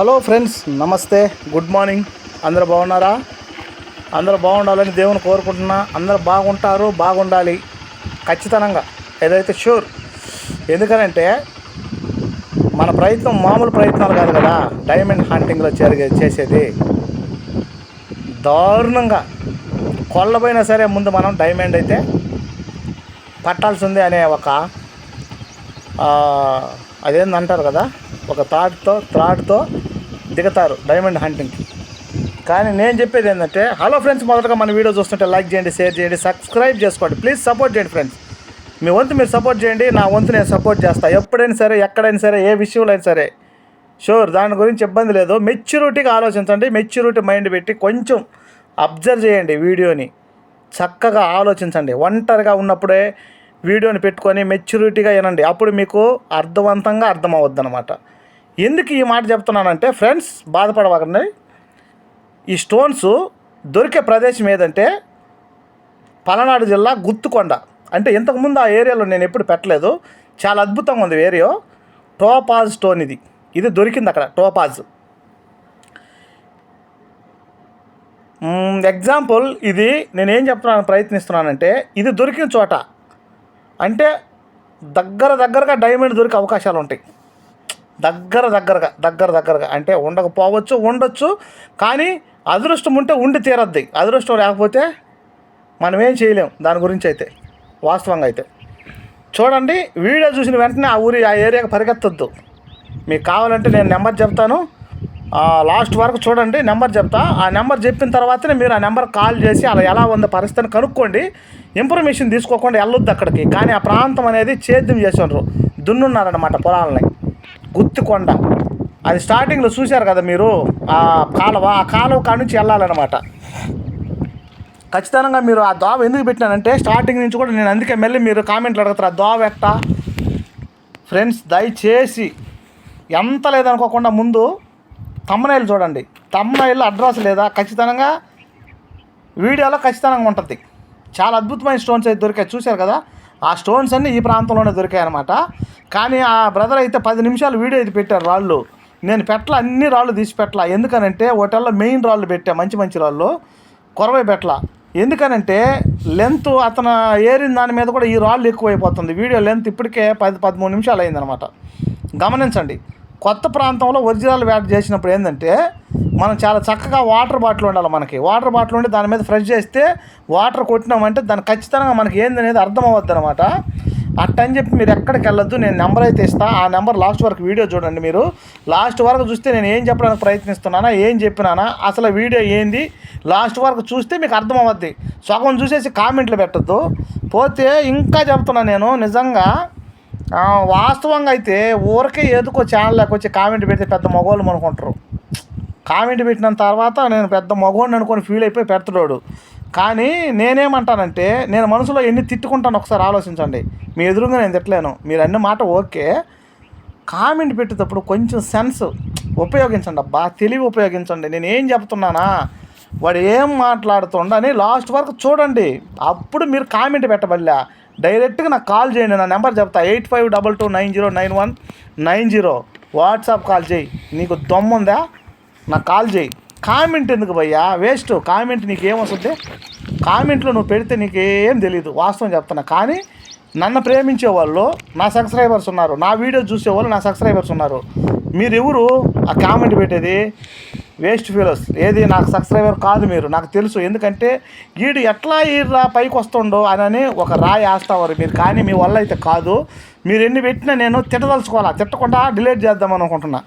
Hello friends నమస్తే. Good morning అందరు బాగున్నారా? అందరు బాగుండాలని దేవుని కోరుకుంటున్నా. అందరూ బాగుంటారు బాగుండాలి. ఖచ్చితంగా. ఏదైతే షూర్ ఎందుకనంటే మన ప్రయత్నం మామూలు ప్రయత్నాలు కాదు కదా. డైమండ్ హంటింగ్లో జరిగే చేసేది. దారుణంగా. కొల్లబోయినా సరే ముందు మనం డైమండ్ అయితే పట్టాల్సిందే అనే ఒక అదేందంటారు కదా? ఒక థాట్తో థ్రాట్తో దిగుతారు డైమండ్ హంటింగ్కి కానీ నేను చెప్పేది ఏంటంటే హలో ఫ్రెండ్స్ మొదటగా మన వీడియో చూస్తుంటే లైక్ చేయండి షేర్ చేయండి సబ్స్క్రైబ్ చేసుకోండి. ప్లీజ్ సపోర్ట్ చేయండి ఫ్రెండ్స్. మీ వంతు మీరు సపోర్ట్ చేయండి నా వంతు నేను సపోర్ట్ చేస్తాను ఎప్పుడైనా సరే ఎక్కడైనా సరే ఏ విషయంలో అయినా సరే షూర్ దాని గురించి ఇబ్బంది లేదు. మెచ్యూరిటీగా ఆలోచించండి మెచ్యూరిటీ మైండ్ పెట్టి కొంచెం అబ్జర్వ్ చేయండి వీడియోని. చక్కగా ఆలోచించండి. ఒంటరిగా ఉన్నప్పుడే వీడియోని పెట్టుకొని మెచ్యూరిటీగా వినండి. అప్పుడు మీకు అర్థవంతంగా అర్థమవుద్ది అనమాట ఎందుకు ఈ మాట చెప్తున్నానంటే ఫ్రెండ్స్ బాధపడవకండి. ఈ స్టోన్స్ దొరికే ప్రదేశం ఏదంటే పలనాడు జిల్లా గుత్తుకొండ. అంటే ఇంతకుముందు ఆ ఏరియాలో నేను ఎప్పుడు పెట్టలేదు. చాలా అద్భుతంగా ఉంది ఏరియా. టోపాజ్ స్టోన్ ఇది. ఇది దొరికింది అక్కడ టోపాజ్. ఎగ్జాంపుల్ ఇది నేను ఏం చెప్తున్నాను ప్రయత్నిస్తున్నానంటే ఇది దొరికిన చోట. అంటే దగ్గర దగ్గరగా డైమండ్ దొరికే అవకాశాలు ఉంటాయి. దగ్గర దగ్గరగా దగ్గర దగ్గరగా. అంటే ఉండకపోవచ్చు ఉండొచ్చు కానీ అదృష్టం ఉంటే ఉండి తీరద్ది. అదృష్టం లేకపోతే మనం ఏం చేయలేం దాని గురించి అయితే వాస్తవంగా అయితే. చూడండి వీడియో చూసిన వెంటనే ఆ ఊరి ఆ ఏరియాకి పరిగెత్తొద్దు. మీకు కావాలంటే నేను నెంబర్ చెప్తాను. లాస్ట్ వరకు చూడండి నెంబర్ చెప్తా. ఆ నెంబర్ చెప్పిన తర్వాతనే మీరు ఆ నెంబర్ కాల్ చేసి అలా ఎలా ఉందో పరిస్థితిని కనుక్కోండి. ఇన్ఫర్మేషన్ తీసుకోకుండా వెళ్ళొద్దు అక్కడికి. కానీ ఆ ప్రాంతం అనేది సేద్యం చేసినారు. దున్నున్నారనమాట పొలాలని. గుత్తికొండ. అది స్టార్టింగ్లో చూశారు కదా మీరు? ఆ కాలువ ఆ కాలువ కాడ నుంచి వెళ్ళాలన్నమాట. ఖచ్చితంగా మీరు ఆ దోవ ఎందుకు పెట్టినానంటే స్టార్టింగ్ నుంచి కూడా నేను అందుకే మళ్ళీ మీరు కామెంట్లు అడుగుతారు ఆ దోవ ఎట్ట? ఫ్రెండ్స్ దయచేసి ఎంత లేదనుకోకుండా ముందు తమ్మనైలు చూడండి. తమ్మనైలు అడ్రస్ లేదా? ఖచ్చితంగా వీడియోలో ఖచ్చితంగా ఉంటుంది. చాలా అద్భుతమైన స్టోన్స్ అయితే దొరికాయి. చూశారు కదా? ఆ స్టోన్స్ అన్నీ ఈ ప్రాంతంలోనే దొరికాయి అనమాట కానీ ఆ బ్రదర్ అయితే పది నిమిషాలు వీడియో అయితే పెట్టారు రాళ్ళు. నేను పెట్టల అన్ని రాళ్ళు తీసి పెట్టలా. ఎందుకనంటే హోటల్లో మెయిన్ రాళ్ళు పెట్టా మంచి మంచి రాళ్ళు. కొరవై పెట్టల. ఎందుకనంటే లెంత్ అతను ఏరిన దాని మీద కూడా ఈ రాళ్ళు ఎక్కువైపోతుంది. వీడియో లెంత్ ఇప్పటికే పది పదమూడు నిమిషాలు అయిందనమాట గమనించండి. కొత్త ప్రాంతంలో ఒరిజినల్ వేట చేసినప్పుడు ఏంటంటే మనం చాలా చక్కగా వాటర్ బాటిల్ ఉండాలి మనకి. వాటర్ బాటిల్ ఉండి దాని మీద ఫ్రెష్ చేస్తే వాటర్ కొట్టినామంటే దాని ఖచ్చితంగా మనకి ఏందనేది అర్థం అవ్వద్దు అనమాట అట్టని చెప్పి మీరు ఎక్కడికి వెళ్ళొద్దు నేను నెంబర్ అయితే ఇస్తాను ఆ నెంబర్ లాస్ట్ వరకు వీడియో చూడండి మీరు. లాస్ట్ వరకు చూస్తే నేను ఏం చెప్పడానికి ప్రయత్నిస్తున్నానా ఏం చెప్పినానా అసలు వీడియో ఏంది? లాస్ట్ వరకు చూస్తే మీకు అర్థం అవ్వద్ది సగం చూసేసి కామెంట్లు పెట్టద్దు. పోతే ఇంకా చెప్తున్నా నేను నిజంగా. వాస్తవంగా అయితే ఊరికే ఏదుకో ఛానల్ వచ్చి కామెంట్ పెడితే పెద్ద మగవాళ్ళు అనుకుంటారు కామెంట్ పెట్టిన తర్వాత నేను పెద్ద మగవాడిని అనుకొని ఫీల్ అయిపోయి పెడతాడు. కానీ నేనేమంటానంటే నేను మనసులో ఎన్ని తిట్టుకుంటాను ఒకసారి ఆలోచించండి. మీ ఎదురుగా నేను తిట్టలేను. మీరు అన్న మాట ఓకే. కామెంట్ పెట్టేటప్పుడు కొంచెం సెన్స్ ఉపయోగించండి అబ్బా. తెలివి ఉపయోగించండి. నేను ఏం చెప్తున్నానా? వాడు ఏం మాట్లాడుతుండని లాస్ట్ వరకు చూడండి. అప్పుడు మీరు కామెంట్ పెట్టబల్లా డైరెక్ట్గా నాకు కాల్ చేయండి. నా నెంబర్ చెప్తా. Eight five double two nine zero nine one nine zero. WhatsApp call చేయి. నీకు దమ్ముందా నాకు కాల్ చేయి. కామెంట్ ఎందుకు భయ్యా? వేస్ట్. కామెంట్ నీకు ఏమొస్తుంది కామెంట్లో నువ్వు పెడితే నీకేం తెలియదు వాస్తవం చెప్తున్నా. కానీ నన్ను ప్రేమించే వాళ్ళు నా సబ్స్క్రైబర్స్ ఉన్నారు. నా వీడియో చూసే వాళ్ళు నా సబ్స్క్రైబర్స్ ఉన్నారు. మీరు ఎవరు ఆ కామెంట్ పెట్టేది? Waste feelers. ఏది నాకు సబ్స్క్రైబర్ కాదు మీరు నాకు తెలుసు. ఎందుకంటే వీడు ఎట్లా ఈ రా పైకి వస్తుండో అని ఒక రాయి వేస్తావారు మీరు కానీ మీ వల్ల అయితే కాదు. మీరు ఎన్ని పెట్టినా నేను తిట్టదలుచుకోవాలా? తిట్టకుండా డిలీట్ చేద్దాం అనుకుంటున్నా.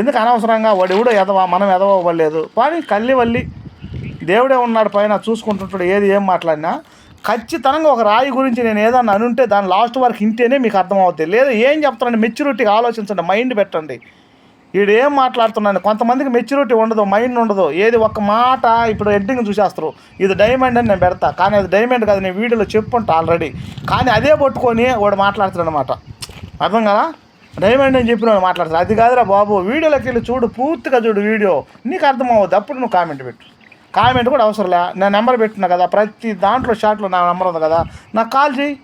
ఎందుకు అనవసరంగా వాడు ఎవడో ఎదవా? మనం ఎదవవ్వలేదు కానీ కల్లివల్లి దేవుడే ఉన్నాడు పైన చూసుకుంటుంటాడు ఏది ఏం మాట్లాడినా. ఖచ్చితంగా ఒక రాయి గురించి నేను ఏదన్నా అనుంటే దాని లాస్ట్ వరకు ఇంటేనే మీకు అర్థమవుతుంది లేదు ఏం చెప్తానండి మెచ్యూరిటీగా ఆలోచించండి మైండ్ పెట్టండి. వీడు ఏం మాట్లాడుతున్నాను కొంతమందికి మెచ్యూరిటీ ఉండదు మైండ్ ఉండదు. ఏది ఒక్క మాట ఇప్పుడు ఎడ్డింగ్ చూసేస్తారు. ఇది డైమండ్ అని నేను పెడతా. కానీ అది డైమండ్ కాదు నేను వీడియోలో చెప్పుంటా ఆల్రెడీ కానీ అదే పట్టుకొని వాడు మాట్లాడుతున్నాడు అనమాట అర్థం కదా డైమండ్ అని చెప్పిన వాడు మాట్లాడుతారు అది కాదురా బాబు వీడియోలోకి వెళ్ళి చూడు పూర్తిగా చూడు వీడియో. నీకు అర్థమవుద్ది అప్పుడు నువ్వు కామెంట్ పెట్టు. కామెంట్ కూడా అవసరంలే నా నెంబర్ పెట్టినా కదా ప్రతి దాంట్లో షాట్లో నా నెంబర్ ఉంది కదా. నాకు కాల్ చేయి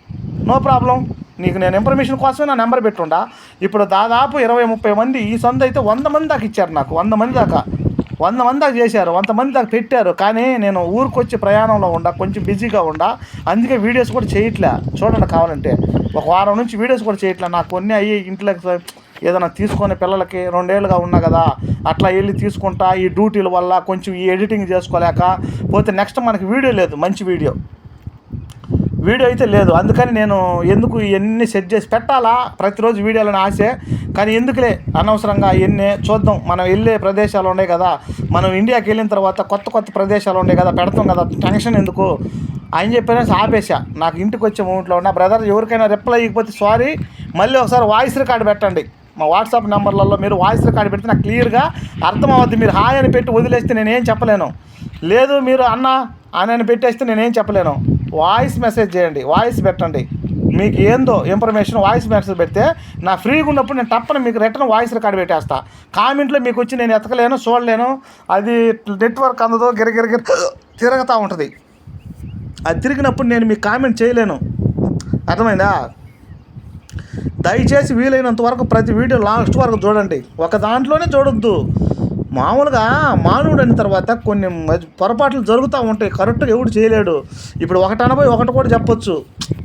నో ప్రాబ్లం నీకు నేను ఇన్ఫర్మేషన్ కోసమే నా నెంబర్ పెట్టుండా? ఇప్పుడు దాదాపు ఇరవై ముప్పై మంది ఈ సొంత అయితే వంద మంది దాకా ఇచ్చారు నాకు. వంద మంది దాకా. వంద మంది దాకా చేశారు. వంద మంది దాకా పెట్టారు. కానీ నేను ఊరికొచ్చి ప్రయాణంలో ఉండ కొంచెం బిజీగా ఉండ. అందుకే వీడియోస్ కూడా చేయట్లే. చూడండి కావాలంటే. ఒక వారం నుంచి వీడియోస్ కూడా చేయట్లే. నాకు కొన్ని అయ్యి ఇంట్లోకి ఏదైనా తీసుకొని పిల్లలకి రెండేళ్ళుగా ఉన్నా కదా అట్లా వెళ్ళి తీసుకుంటా. ఈ డ్యూటీల వల్ల కొంచెం ఈ ఎడిటింగ్ చేసుకోలేక పోతే నెక్స్ట్ మనకి వీడియో లేదు. మంచి వీడియో వీడియో అయితే లేదు. అందుకని నేను ఎందుకు ఇవన్నీ సెట్ చేసి పెట్టాలా? ప్రతిరోజు వీడియోలని ఆశే. కానీ ఎందుకులే? అనవసరంగా ఇవన్నీ చూద్దాం. మనం వెళ్ళే ప్రదేశాలు ఉన్నాయి కదా. మనం ఇండియాకి వెళ్ళిన తర్వాత కొత్త కొత్త ప్రదేశాలు ఉన్నాయి కదా. పెడతాం కదా. టెన్షన్ ఎందుకు? అని చెప్పేసి ఆపేసా నాకు ఇంటికి వచ్చే మూమెంట్లో ఉన్న. బ్రదర్ ఎవరికైనా రిప్లై ఇవ్వకపోతే సారీ మళ్ళీ ఒకసారి వాయిస్ రికార్డు పెట్టండి. మా వాట్సాప్ నెంబర్లలో మీరు వాయిస్ రికార్డు పెడితే నాకు క్లియర్గా అర్థమవుద్ది. మీరు హాయ్ అని పెట్టి వదిలేస్తే నేనేం చెప్పలేను. లేదు మీరు అన్న అని పెట్టేస్తే నేనేం చెప్పలేను. వాయిస్ మెసేజ్ చేయండి వాయిస్ పెట్టండి. మీకు ఏందో ఇన్ఫర్మేషన్ వాయిస్ మెసేజ్ పెడితే నా ఫ్రీగా ఉన్నప్పుడు నేను తప్పని మీకు రిటర్న్ వాయిస్ రికార్డ్ పెట్టేస్తా. కామెంట్లో మీకు వచ్చి నేను ఎతకలేను చూడలేను. అది నెట్వర్క్ అందదో గిరగిరగిర తిరగతా ఉంటుంది. అది తిరిగినప్పుడు నేను మీకు కామెంట్ చేయలేను. అర్థమైందా? దయచేసి వీలైనంత వరకు ప్రతి వీడియో లాస్ట్ వరకు చూడండి. ఒక దాంట్లోనే చూడొద్దు. మామూలుగా మానవుడు అయిన తర్వాత కొన్ని మధ్య- పొరపాట్లు జరుగుతూ ఉంటాయి. కరెక్ట్గా ఎవడు చేయలేడు. ఇప్పుడు ఒకటి అనబై ఒకటి కూడా చెప్పొచ్చు.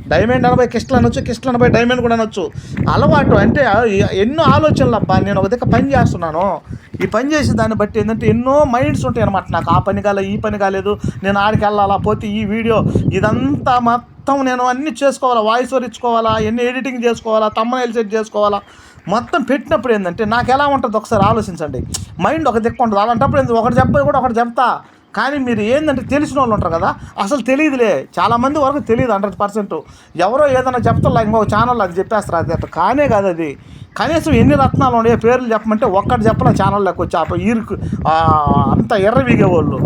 డైమండ్ అనబై కిస్టల్ అనొచ్చు కిస్టల్ అనబై డైమండ్ కూడా అనొచ్చు. అలవాటు అంటే ఎన్నో ఆలోచనలు అబ్బా నేను ఒక దగ్గర పని చేస్తున్నాను. ఈ పని చేసే దాన్ని బట్టి ఏంటంటే ఎన్నో మైండ్స్ ఉంటాయి అనమాట నాకు ఆ పని కాలే ఈ పని కాలేదు నేను ఆడికి వెళ్ళాలా పోతే ఈ వీడియో ఇదంతా మొత్తం నేను అన్ని చేసుకోవాలా వాయిస్ ఓవర్ ఇచ్చుకోవాలా ఎన్ని ఎడిటింగ్ చేసుకోవాలా తమ్మనైల్ సెట్ చేసుకోవాలా మొత్తం పెట్టినప్పుడు ఏంటంటే నాకు ఎలా ఉంటుంది ఒకసారి ఆలోచించండి. మైండ్ ఒక దిక్కు ఉంటుంది. అలాంటప్పుడు ఏంది? ఒకటి చెప్పి కూడా ఒకటి చెప్తా. కానీ మీరు ఏంటంటే తెలిసిన వాళ్ళు ఉంటారు కదా అసలు తెలియదులే. చాలామంది వరకు తెలియదు హండ్రెడ్ పర్సెంట్ ఎవరో ఏదైనా చెప్తారు ఇంకో ఛానల్ అది చెప్పేస్తారు అది అట్లా. కానే కాదు అది. కనీసం ఎన్ని రత్నాలు ఉన్నాయి పేర్లు చెప్పమంటే ఒక్కటి చెప్పలే ఛానల్లోకి వచ్చి. ఆ ఇరుకు అంత ఎర్రవిగే వాళ్ళు.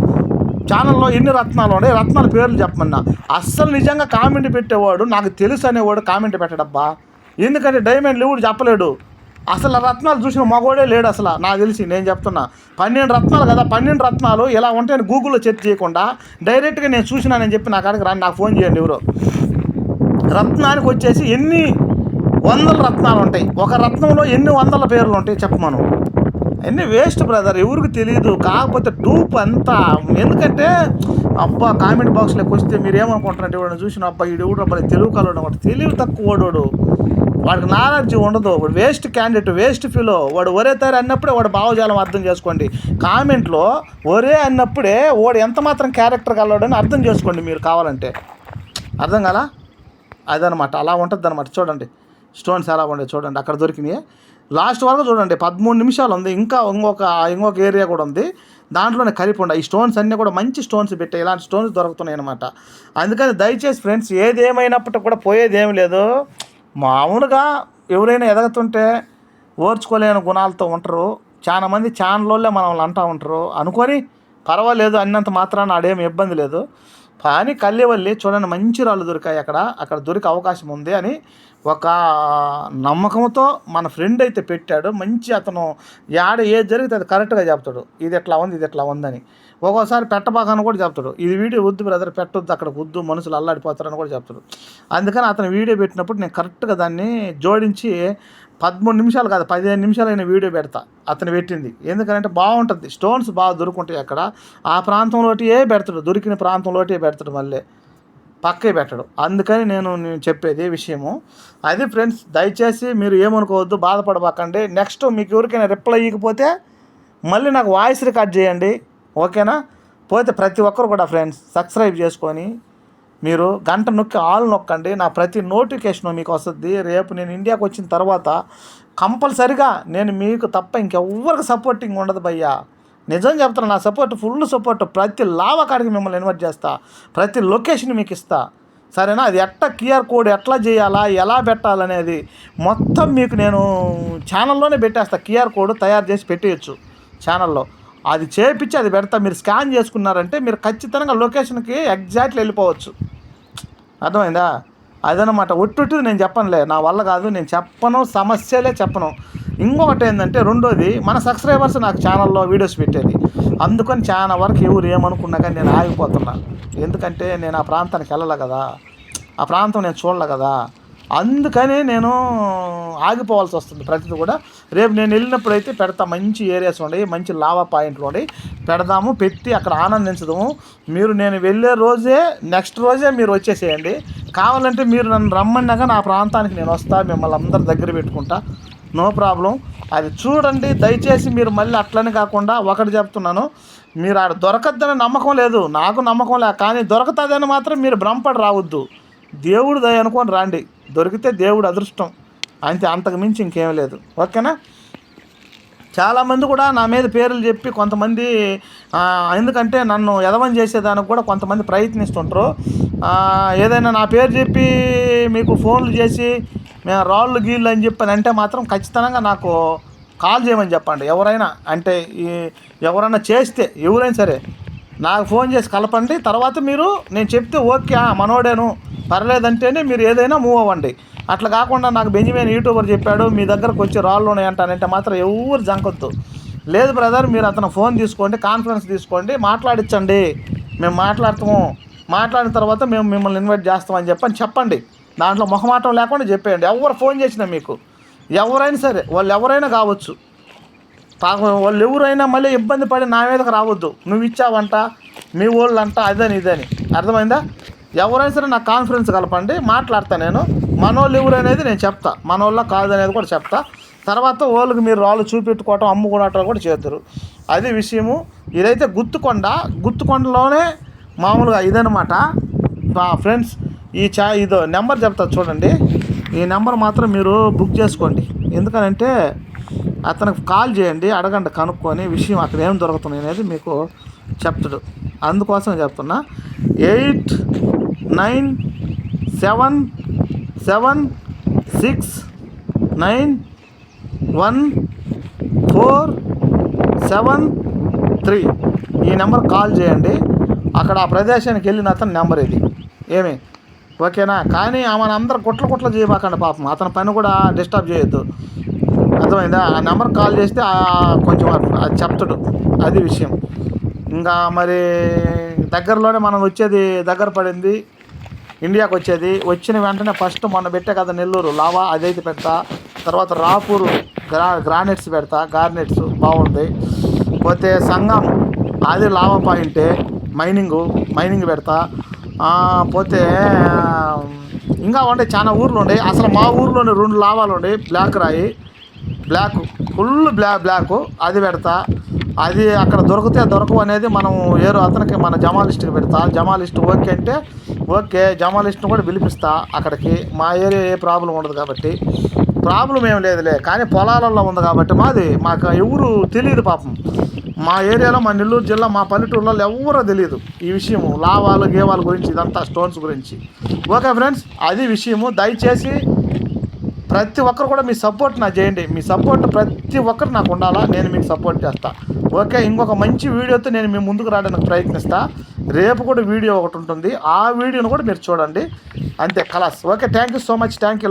ఛానల్లో ఎన్ని రత్నాలు ఉన్నాయి రత్నాల పేర్లు చెప్పమన్నా. అస్సలు నిజంగా కామెంట్ పెట్టేవాడు నాకు తెలుసు అనేవాడు కామెంట్ పెట్టడబ్బా. ఎందుకంటే డైమండ్ లేవుడు చెప్పలేడు. అసలు రత్నాలు చూసిన మగోడే లేడు అసలు. నాకు తెలిసి నేను చెప్తున్నా. పన్నెండు రత్నాలు కదా పన్నెండు రత్నాలు ఇలా ఉంటాయని గూగుల్లో చెక్ చేయకుండా డైరెక్ట్గా నేను చూసినానని చెప్పి నా కాడికి రాని నాకు ఫోన్ చేయండి ఎవరు. రత్నానికి వచ్చేసి ఎన్ని వందల రత్నాలు ఉంటాయి? ఒక రత్నంలో ఎన్ని వందల పేర్లు ఉంటాయి చెప్పమను అన్నీ వేస్ట్ బ్రదర్ ఎవరికి తెలియదు కాకపోతే డూప్ అంతా. ఎందుకంటే అబ్బా కామెంట్ బాక్స్లోకి వస్తే మీరు ఏమనుకుంటారంటే వాడిని చూసిన అబ్బా ఈ ఎవడు అబ్బాయి తెలుగు కలవడం వాడు తెలివి తక్కువ వాడు వాడికి నాలెడ్జ్ ఉండదు. వాడు వేస్ట్ క్యాండిడేట్ వేస్ట్ ఫీలో వాడు ఒరే తయారు అన్నప్పుడే వాడు భావజాలం అర్థం చేసుకోండి. కామెంట్లో ఒరే అన్నప్పుడే వాడు ఎంత మాత్రం క్యారెక్టర్ కలవాడని అర్థం చేసుకోండి మీరు కావాలంటే. అర్థం కదా అదనమాట. అలా ఉంటుంది అనమాట చూడండి. స్టోన్స్ ఎలా ఉండే చూడండి. అక్కడ దొరికినాయి. లాస్ట్ వరకు చూడండి. పదమూడు నిమిషాలు ఉంది. ఇంకా ఇంకొక ఇంకొక ఏరియా కూడా ఉంది. దాంట్లోనే కలిపి ఉండే ఈ స్టోన్స్ అన్నీ కూడా మంచి స్టోన్స్ పెట్టాయి ఇలాంటి స్టోన్స్ దొరుకుతున్నాయి అనమాట అందుకని దయచేసి ఫ్రెండ్స్ ఏది ఏమైనప్పటికీ కూడా పోయేది ఏమి లేదు. మామూలుగా ఎవరైనా ఎదగతుంటే ఓర్చుకోలేని గుణాలతో ఉంటారు. చాలా మంది ఛానల్లో మనల్ని అంటూ ఉంటారు. అనుకొని పర్వాలేదు అన్నంత మాత్రాన ఆడేమి ఇబ్బంది లేదు. కానీ కల్లివల్లి చూడండి మంచి రాళ్ళు దొరికాయి అక్కడ. అక్కడ దొరికే అవకాశం ఉంది అని ఒక నమ్మకంతో మన ఫ్రెండ్ అయితే పెట్టాడు. మంచి అతను యాడ ఏది జరిగితే అది కరెక్ట్గా చెప్తాడు. ఇది ఎట్లా ఉంది ఇది ఎట్లా ఉందని ఒక్కోసారి పెట్టబాకని కూడా చెప్తాడు. ఇది వీడియో వద్దు బ్రదర్ పెట్టొద్దు అక్కడ వద్దు మనుషులు అల్లాడిపోతారని కూడా చెప్తాడు. అందుకని అతను వీడియో పెట్టినప్పుడు నేను కరెక్ట్గా దాన్ని జోడించి పదమూడు నిమిషాలు కాదు పదిహేను నిమిషాలైన వీడియో పెడతా. అతను పెట్టింది. ఎందుకంటే బాగుంటుంది. స్టోన్స్ బాగా దొరుకుంటాయి అక్కడ. ఆ ప్రాంతంలోటియే పెడతాడు? దొరికిన ప్రాంతంలోటే పెడతాడు మళ్ళీ. పక్కే పెట్టడు. అందుకని నేను చెప్పేది విషయము. అది ఫ్రెండ్స్ దయచేసి మీరు ఏమనుకోవద్దు బాధపడబాకండి. నెక్స్ట్ మీకు ఎవరికైనా రిప్లై ఇవ్వకపోతే మళ్ళీ నాకు వాయిస్ రికార్డ్ చేయండి. ఓకేనా? పోతే ప్రతి ఒక్కరు కూడా ఫ్రెండ్స్ సబ్స్క్రైబ్ చేసుకొని మీరు గంట నొక్కి ఆల్ నొక్కండి. నా ప్రతి నోటిఫికేషన్ మీకు వస్తుంది. రేపు నేను ఇండియాకి వచ్చిన తర్వాత కంపల్సరిగా నేను మీకు తప్ప ఇంకెవ్వరికి సపోర్టింగ్ ఉండదు భయ్యా. నిజం చెప్తాను నా సపోర్ట్ ఫుల్ సపోర్ట్ ప్రతి లాభ కాడికి మిమ్మల్ని ఇన్వైట్ చేస్తా. ప్రతి లొకేషన్ మీకు ఇస్తా. సరేనా? అది ఎట్లా క్యూఆర్ కోడ్ ఎట్లా చేయాలా ఎలా పెట్టాలనేది మొత్తం మీకు నేను ఛానల్లోనే పెట్టేస్తా. క్యూఆర్ కోడ్ తయారు చేసి పెట్టేయచ్చు. ఛానల్లో అది చేపించి అది పెడతా. మీరు స్కాన్ చేసుకున్నారంటే మీరు ఖచ్చితంగా లొకేషన్కి ఎగ్జాక్ట్లీ వెళ్ళిపోవచ్చు. అర్థమైందా? అదనమాట ఒట్టుట్టు నేను చెప్పనులే. నా వల్ల కాదు. నేను చెప్పను. సమస్యలే చెప్పను. ఇంకొకటి ఏంటంటే రెండోది మన సబ్స్క్రైబర్స్ నాకు ఛానల్లో వీడియోస్ పెట్టేది. అందుకని చాలా వరకు ఎవరు ఏమనుకున్నా కానీ నేను ఆగిపోతున్నా. ఎందుకంటే నేను ఆ ప్రాంతానికి వెళ్ళలే కదా. ఆ ప్రాంతం నేను చూడలే కదా. అందుకనే నేను ఆగిపోవాల్సి వస్తుంది ప్రతిదీ కూడా. రేపు నేను వెళ్ళినప్పుడు అయితే పెడతా మంచి ఏరియాస్ ఉన్నాయి మంచి లావా పాయింట్లు ఉన్నాయి పెడదాము పెట్టి అక్కడ ఆనందించదాము. మీరు నేను వెళ్ళే రోజే నెక్స్ట్ రోజే మీరు వచ్చేసేయండి. కావాలంటే మీరు నన్ను రమ్మన్నాగా నా ప్రాంతానికి నేను వస్తా మిమ్మల్ని అందరి దగ్గర పెట్టుకుంటా. No problem. అది చూడండి దయచేసి మీరు మళ్ళీ అట్లనే కాకుండా ఒకటి చెప్తున్నాను. మీరు ఆడ దొరకద్దని నమ్మకం లేదు. నాకు నమ్మకం లే కానీ దొరకతుందని మాత్రం మీరు భ్రమపడి రావద్దు. దేవుడు దయ అనుకొని రండి. దొరికితే దేవుడు అదృష్టం. అంతే అంతకు మించి ఇంకేం లేదు. ఓకేనా? చాలామంది కూడా నా మీద పేర్లు చెప్పి కొంతమంది ఎందుకంటే నన్ను ఎదవని చేసేదానికి కూడా కొంతమంది ప్రయత్నిస్తుంటారు. ఏదైనా నా పేరు చెప్పి మీకు ఫోన్లు చేసి మేము రాళ్ళు గీళ్ళు అని చెప్పని అంటే మాత్రం ఖచ్చితంగా నాకు కాల్ చేయమని చెప్పండి. ఎవరైనా అంటే ఈ ఎవరైనా చేస్తే ఎవరైనా సరే నాకు ఫోన్ చేసి కలపండి. తర్వాత మీరు నేను చెప్తే ఓకే మనోడేను. పర్లేదంటేనే మీరు ఏదైనా మూవ్ అవ్వండి. అట్లా కాకుండా నాకు బెంజమిన్ యూట్యూబర్ చెప్పాడు మీ దగ్గరకు వచ్చి రాళ్ళు ఉన్నాయి మాత్రం ఎవరు జంకొద్దు. లేదు బ్రదర్ మీరు అతను ఫోన్ తీసుకోండి కాన్ఫరెన్స్ తీసుకోండి మాట్లాడించండి మేము మాట్లాడతాము మాట్లాడిన తర్వాత మేము మిమ్మల్ని ఇన్వైట్ చేస్తామని చెప్పని చెప్పండి. దాంట్లో మొహమాటం లేకుండా చెప్పేయండి. ఎవరు ఫోన్ చేసినా మీకు. ఎవరైనా సరే వాళ్ళు ఎవరైనా కావచ్చు. పాపం వాళ్ళు ఎవరైనా మళ్ళీ ఇబ్బంది పడి నా మీదకి రావద్దు. నువ్వు ఇచ్చావంట మీ వాళ్ళు అంట అదని ఇదని. అర్థమైందా? ఎవరైనా సరే నా కాన్ఫరెన్స్ కలపండి మాట్లాడతా నేను. మనోళ్ళు ఎవరు అనేది నేను చెప్తా. మనోళ్ళ కాదు అనేది కూడా చెప్తా. తర్వాత వాళ్ళకి మీరు రాళ్ళు చూపెట్టుకోవటం అమ్ముకోవటం కూడా చేద్దరు అది విషయము. ఇదైతే గుత్తుకొండ. గుత్తుకొండలోనే మామూలుగా ఇదనమాట ఫ్రెండ్స్ ఈ చా ఇదో నెంబర్ చెప్తా చూడండి. ఈ నెంబర్ మాత్రం మీరు బుక్ చేసుకోండి. ఎందుకనంటే అతనికి కాల్ చేయండి అడగండి కనుక్కొని విషయం అక్కడ ఏం దొరుకుతుంది అనేది మీకు చెప్తాడు. అందుకోసం చెప్తున్నా eight nine seven seven six nine one four seven three. ఈ నెంబర్ కాల్ చేయండి. అక్కడ ఆ ప్రదేశానికి వెళ్ళిన అతని నెంబర్ ఇది. ఏమి? ఓకేనా? కానీ ఆమెను అందరు కుట్ల కుట్ల చేయబాకండి పాపం. అతని పని కూడా డిస్టర్బ్ చేయొద్దు. అర్థమైందా? ఆ నెంబర్ కాల్ చేస్తే కొంచెం అది చెప్తాడు. అది విషయం. ఇంకా మరి దగ్గరలోనే మనం వచ్చేది దగ్గర పడింది ఇండియాకి వచ్చేది. వచ్చిన వెంటనే ఫస్ట్ మొన్న పెట్టే కదా నెల్లూరు లావా అదైతే పెడతా. తర్వాత రాపూరు గ్రా గ్రానైట్స్ పెడతా. గార్నెట్స్ బాగుంది పోతే సంగం అది లావా పాయింటే మైనింగ్ మైనింగ్ పెడతా. పోతే ఇంకా ఉండే చాలా ఊర్లు ఉండే. అసలు మా ఊర్లోనే రెండు లావాలు ఉండే బ్లాక్ రాయి. బ్లాక్ ఫుల్ బ్లా బ్లాక్. అది పెడతా. అది అక్కడ దొరికితే దొరకవు అనేది మనం ఏరో అతనికి మన జమాలిస్ట్కి పెడతా. జమాలిస్ట్ ఓకే అంటే ఓకే జమాలిస్ట్ని కూడా పిలిపిస్తా అక్కడికి. మా ఏరియా ఏ ప్రాబ్లం ఉండదు కాబట్టి. ప్రాబ్లం ఏం లేదులే కానీ పొలాలలో ఉంది కాబట్టి మాది మాకు ఎవరు తెలియదు పాపం. మా ఏరియాలో మా నెల్లూరు జిల్లా మా పల్లెటూరులో ఎవరో తెలియదు ఈ విషయము. లావాలు గేవాల గురించి ఇదంతా స్టోన్స్ గురించి. ఓకే ఫ్రెండ్స్ అది విషయము. దయచేసి ప్రతి ఒక్కరు కూడా మీ సపోర్ట్ నాకు చేయండి. మీ సపోర్ట్ ప్రతి ఒక్కరు నాకు ఉండాలా? నేను మీకు సపోర్ట్ చేస్తా. ఓకే ఇంకొక మంచి వీడియోతో నేను మీ ముందుకు రావడానికి ప్రయత్నిస్తా. రేపు కూడా వీడియో ఒకటి ఉంటుంది. ఆ వీడియోను కూడా మీరు చూడండి. అంతే కలాస్. Okay thank you so much thank you